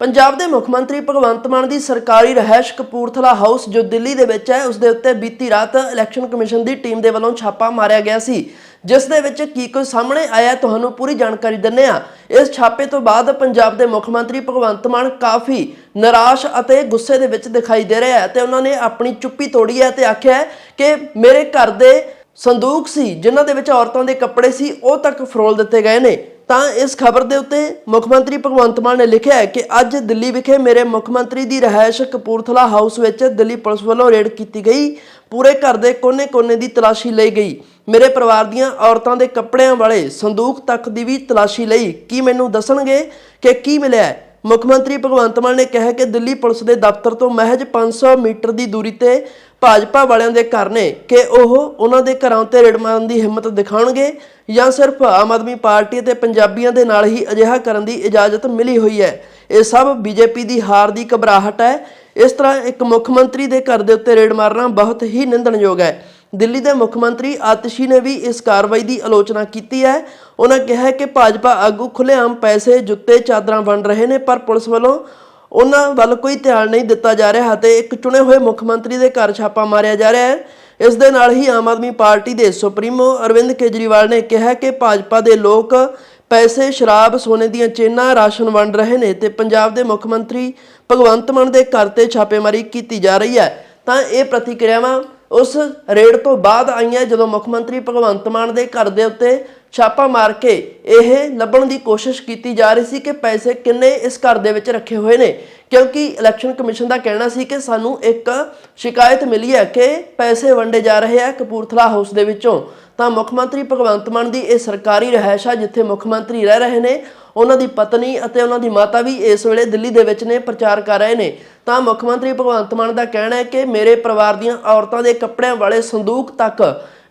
ਪੰਜਾਬ ਦੇ ਮੁੱਖ ਮੰਤਰੀ ਭਗਵੰਤ ਮਾਨ ਦੀ ਸਰਕਾਰੀ ਰਹਿائش ਕਪੂਰਥਲਾ ਹਾਊਸ, ਜੋ ਦਿੱਲੀ ਦੇ ਵਿੱਚ ਹੈ ਉਸ ਦੇ ਉੱਤੇ ਬੀਤੀ ਰਾਤ ਇਲੈਕਸ਼ਨ ਕਮਿਸ਼ਨ ਦੀ ਟੀਮ ਦੇ ਵੱਲੋਂ ਛਾਪਾ ਮਾਰਿਆ ਗਿਆ ਸੀ। ਜਿਸ ਦੇ ਵਿੱਚ ਕੀ ਕੁਝ ਸਾਹਮਣੇ ਆਇਆ ਤੁਹਾਨੂੰ ਪੂਰੀ ਜਾਣਕਾਰੀ ਦਿੰਨੇ ਆ ਇਸ ਛਾਪੇ ਤੋਂ ਬਾਅਦ ਪੰਜਾਬ ਦੇ ਮੁੱਖ ਮੰਤਰੀ ਭਗਵੰਤ ਮਾਨ ਕਾਫੀ ਨਿਰਾਸ਼ ਅਤੇ ਗੁੱਸੇ ਦੇ ਵਿੱਚ ਦਿਖਾਈ ਦੇ ਰਿਹਾ ਹੈ ਤੇ ਉਹਨਾਂ ਨੇ ਆਪਣੀ ਚੁੱਪੀ ਤੋੜੀ ਹੈ ਤੇ ਆਖਿਆ ਕਿ ਮੇਰੇ ਘਰ ਦੇ ਸੰਦੂਕ ਸੀ, ਜਿਨ੍ਹਾਂ ਦੇ ਵਿੱਚ ਔਰਤਾਂ ਦੇ ਕੱਪੜੇ ਸੀ, ਉਹ ਤੱਕ ਫਰੋਲ ਦਿੱਤੇ ਗਏ ਨੇ। ਤਾਂ ਇਸ ਖਬਰ ਦੇ ਉੱਤੇ ਮੁੱਖ ਮੰਤਰੀ ਭਗਵੰਤ ਮਾਨ ਨੇ ਲਿਖਿਆ ਕਿ ਅੱਜ ਦਿੱਲੀ ਵਿਖੇ ਮੇਰੇ ਮੁੱਖ ਮੰਤਰੀ ਦੀ ਰਹਿائش ਕਪੂਰਥਲਾ ਹਾਊਸ ਵਿੱਚ ਦਿੱਲੀ ਪੁਲਿਸ ਵੱਲੋਂ ਰੇਡ ਕੀਤੀ ਗਈ। ਪੂਰੇ ਘਰ ਦੇ ਕੋਨੇ-ਕੋਨੇ ਦੀ ਤਲਾਸ਼ੀ ਲਈ ਗਈ। ਮੇਰੇ ਪਰਿਵਾਰ ਦੀਆਂ ਔਰਤਾਂ ਦੇ ਕੱਪੜਿਆਂ ਵਾਲੇ ਸੰਦੂਕ ਤੱਕ ਦੀ ਵੀ ਤਲਾਸ਼ੀ ਲਈ। ਕੀ ਮੈਨੂੰ ਦੱਸਣਗੇ ਕਿ ਕੀ ਮਿਲਿਆ ਮੁੱਖ ਮੰਤਰੀ ਭਗਵੰਤ ਮਾਨ ਨੇ ਕਿਹਾ ਕਿ ਦਿੱਲੀ ਪੁਲਿਸ ਦੇ ਦਫ਼ਤਰ ਤੋਂ ਮਹਿਜ 500 ਮੀਟਰ ਦੀ ਦੂਰੀ ਤੇ ਭਾਜਪਾ ਵਾਲਿਆਂ ਦੇ ਘਰ ਨੇ ਕਿ ਉਹ ਉਹਨਾਂ ਦੇ ਘਰਾਂ ਉੱਤੇ ਰੇਡ ਮਾਰਨ ਦੀ ਹਿੰਮਤ ਦਿਖਾਉਣਗੇ ਜਾਂ ਸਿਰਫ ਆਮ ਆਦਮੀ ਪਾਰਟੀ ਅਤੇ ਪੰਜਾਬੀਆਂ ਦੇ ਨਾਲ ਹੀ ਅਜਿਹਾ ਕਰਨ ਦੀ ਇਜਾਜ਼ਤ ਮਿਲੀ ਹੋਈ ਹੈ। ਇਹ ਸਭ ਬੀਜੇਪੀ ਦੀ ਹਾਰ ਦੀ ਘਬਰਾਹਟ ਹੈ। ਇਸ ਤਰ੍ਹਾਂ ਇੱਕ ਮੁੱਖ ਮੰਤਰੀ ਦੇ ਘਰ ਦੇ ਉੱਤੇ ਰੇਡ ਮਾਰਨਾ ਬਹੁਤ ਹੀ ਨਿੰਦਣਯੋਗ ਹੈ। ਦਿੱਲੀ ਦੇ ਮੁੱਖ ਮੰਤਰੀ ਆਤਸ਼ੀ ਨੇ ਵੀ ਇਸ ਕਾਰਵਾਈ ਦੀ ਆਲੋਚਨਾ ਕੀਤੀ ਹੈ। ਉਹਨਾਂ ਕਿਹਾ ਕਿ ਭਾਜਪਾ ਆਗੂ ਖੁੱਲ੍ਹੇਆਮ ਪੈਸੇ ਜੁੱਤੇ ਚਾਦਰਾਂ ਵੰਡ ਰਹੇ ਨੇ, ਪਰ ਪੁਲਿਸ ਵੱਲੋਂ ਉਹਨਾਂ ਵੱਲ ਕੋਈ ਧਿਆਨ ਨਹੀਂ ਦਿੱਤਾ ਜਾ ਰਿਹਾ ਅਤੇ ਇੱਕ ਚੁਣੇ ਹੋਏ ਮੁੱਖ ਮੰਤਰੀ ਦੇ ਘਰ ਛਾਪਾ ਮਾਰਿਆ ਜਾ ਰਿਹਾ ਹੈ। ਇਸ ਦੇ ਨਾਲ ਹੀ ਆਮ ਆਦਮੀ ਪਾਰਟੀ ਦੇ ਸੁਪਰੀਮੋ ਅਰਵਿੰਦ ਕੇਜਰੀਵਾਲ ਨੇ ਕਿਹਾ ਕਿ ਭਾਜਪਾ ਦੇ ਲੋਕ ਪੈਸੇ, ਸ਼ਰਾਬ, ਸੋਨੇ ਦੀਆਂ ਚੇਨਾਂ, ਰਾਸ਼ਨ ਵੰਡ ਰਹੇ ਨੇ ਤੇ ਪੰਜਾਬ ਦੇ ਮੁੱਖ ਮੰਤਰੀ ਭਗਵੰਤ ਮਾਨ ਦੇ ਘਰ ਤੇ ਛਾਪੇਮਾਰੀ ਕੀਤੀ ਜਾ ਰਹੀ ਹੈ। ਤਾਂ ਇਹ ਪ੍ਰਤੀਕਿਰਿਆਵਾਂ ਉਸ ਰੇਡ ਤੋਂ ਬਾਅਦ ਆਈਆਂ ਜਦੋਂ ਮੁੱਖ ਮੰਤਰੀ ਭਗਵੰਤ ਮਾਨ ਦੇ ਘਰ ਦੇ ਉੱਤੇ ਛਾਪਾ ਮਾਰ ਕੇ ਇਹ ਲੱਭਣ ਦੀ ਕੋਸ਼ਿਸ਼ ਕੀਤੀ ਜਾ ਰਹੀ ਸੀ ਕਿ ਪੈਸੇ ਕਿੰਨੇ ਇਸ ਘਰ ਦੇ ਵਿੱਚ ਰੱਖੇ ਹੋਏ ਨੇ। ਕਿਉਂਕਿ ਇਲੈਕਸ਼ਨ ਕਮਿਸ਼ਨ ਦਾ ਕਹਿਣਾ ਸੀ ਕਿ ਸਾਨੂੰ ਇੱਕ ਸ਼ਿਕਾਇਤ ਮਿਲੀ ਹੈ ਕਿ ਪੈਸੇ ਵੰਡੇ ਜਾ ਰਹੇ ਆ ਕਪੂਰਥਲਾ ਹਾਊਸ ਦੇ ਵਿੱਚੋਂ। ਤਾਂ ਮੁੱਖ ਮੰਤਰੀ ਭਗਵੰਤ ਮਾਨ ਦੀ ਇਹ ਸਰਕਾਰੀ ਰਹਿائش ਆ, ਜਿੱਥੇ ਮੁੱਖ ਮੰਤਰੀ ਰਹਿ ਰਹੇ ਨੇ, ਉਹਨਾਂ ਦੀ ਪਤਨੀ ਅਤੇ ਉਹਨਾਂ ਦੀ ਮਾਤਾ ਵੀ ਇਸ ਵੇਲੇ ਦਿੱਲੀ ਦੇ ਵਿੱਚ ਨੇ, ਪ੍ਰਚਾਰ ਕਰ ਰਹੇ ਨੇ। ਤਾਂ ਮੁੱਖ ਮੰਤਰੀ ਭਗਵੰਤ ਮਾਨ ਦਾ ਕਹਿਣਾ ਹੈ ਕਿ ਮੇਰੇ ਪਰਿਵਾਰ ਦੀਆਂ ਔਰਤਾਂ ਦੇ ਕੱਪੜਿਆਂ ਵਾਲੇ ਸੰਦੂਕ ਤੱਕ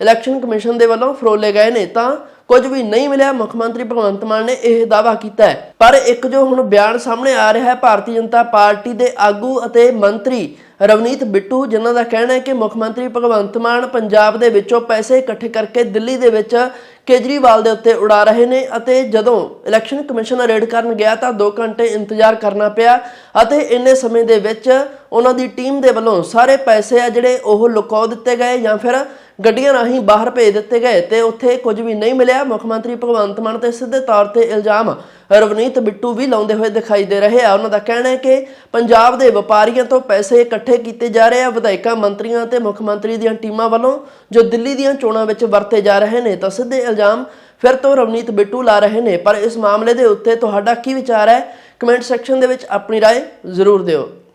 ਇਲੈਕਸ਼ਨ ਕਮਿਸ਼ਨ ਦੇ ਵੱਲੋਂ ਫਰੋਲੇ ਗਏ ਨੇ। ਤਾਂ ਕੁਝ ਵੀ ਨਹੀਂ ਮਿਲਿਆ, ਮੁੱਖ ਮੰਤਰੀ ਭਗਵੰਤ ਮਾਨ ਨੇ ਇਹ ਦਾਵਾ ਕੀਤਾ ਹੈ। ਪਰ ਇੱਕ ਜੋ ਹੁਣ ਬਿਆਨ ਸਾਹਮਣੇ ਆ ਰਿਹਾ ਹੈ, ਭਾਰਤੀ ਜਨਤਾ ਪਾਰਟੀ ਦੇ ਆਗੂ ਅਤੇ ਮੰਤਰੀ ਰਵਨੀਤ ਬਿੱਟੂ, ਜਿਨ੍ਹਾਂ ਦਾ ਕਹਿਣਾ ਹੈ ਕਿ ਮੁੱਖ ਮੰਤਰੀ ਭਗਵੰਤ ਮਾਨ ਪੰਜਾਬ ਦੇ ਵਿੱਚੋਂ ਪੈਸੇ ਇਕੱਠੇ ਕਰਕੇ ਦਿੱਲੀ ਦੇ ਵਿੱਚ ਕੇਜਰੀਵਾਲ ਦੇ ਉੱਤੇ ਉਡਾ ਰਹੇ ਨੇ ਅਤੇ ਜਦੋਂ ਇਲੈਕਸ਼ਨ ਕਮਿਸ਼ਨ ਰੇਡ ਕਰਨ ਗਿਆ ਤਾਂ 2 ਘੰਟੇ ਇੰਤਜ਼ਾਰ ਕਰਨਾ ਪਿਆ ਅਤੇ ਇੰਨੇ ਸਮੇਂ ਦੇ ਵਿੱਚ ਉਹਨਾਂ ਦੀ ਟੀਮ ਦੇ ਵੱਲੋਂ ਸਾਰੇ ਪੈਸੇ ਆ ਜਿਹੜੇ ਉਹ ਲੁਕਾ ਦਿੱਤੇ ਗਏ ਜਾਂ ਫਿਰ ਗੱਡੀਆਂ ਰਾਹੀਂ ਬਾਹਰ ਭੇਜ ਦਿੱਤੇ ਗਏ ਤੇ ਉੱਥੇ ਕੁਝ ਵੀ ਨਹੀਂ ਮਿਲਿਆ। ਮੁੱਖ ਮੰਤਰੀ ਭਗਵੰਤ ਮਾਨ ਤੇ ਸਿੱਧੇ ਤੌਰ ਤੇ ਇਲਜ਼ਾਮ ਰਵਨੀਤ ਬਿੱਟੂ ਵੀ ਲਾਉਂਦੇ ਹੋਏ ਦਿਖਾਈ ਦੇ ਰਹੇ ਆ। ਉਹਨਾਂ ਦਾ ਕਹਿਣਾ ਹੈ ਕਿ ਪੰਜਾਬ ਦੇ ਵਪਾਰੀਆਂ ਤੋਂ ਪੈਸੇ ਇਕੱਠੇ ਕੀਤੇ ਜਾ ਰਹੇ ਆ। ਵਿਧਾਇਕਾਂ, ਮੰਤਰੀਆਂ ਤੇ ਮੁੱਖ ਮੰਤਰੀ ਦੀਆਂ ਟੀਮਾਂ ਵੱਲੋਂ ਜੋ ਦਿੱਲੀ ਦੀਆਂ ਚੋਣਾਂ ਵਿੱਚ ਵਰਤੇ ਜਾ ਰਹੇ ਨੇ ਤਾਂ ਸਿੱਧੇ ਇਲਜ਼ਾਮ ਫਿਰ ਤੋਂ ਰਵਨੀਤ ਬਿੱਟੂ ਲਾ ਰਹੇ ਨੇ ਪਰ ਇਸ ਮਾਮਲੇ ਦੇ ਉੱਤੇ ਤੁਹਾਡਾ ਕੀ ਵਿਚਾਰ ਹੈ ਕਮੈਂਟ ਸੈਕਸ਼ਨ ਦੇ ਵਿੱਚ ਆਪਣੀ رائے ਜ਼ਰੂਰ ਦਿਓ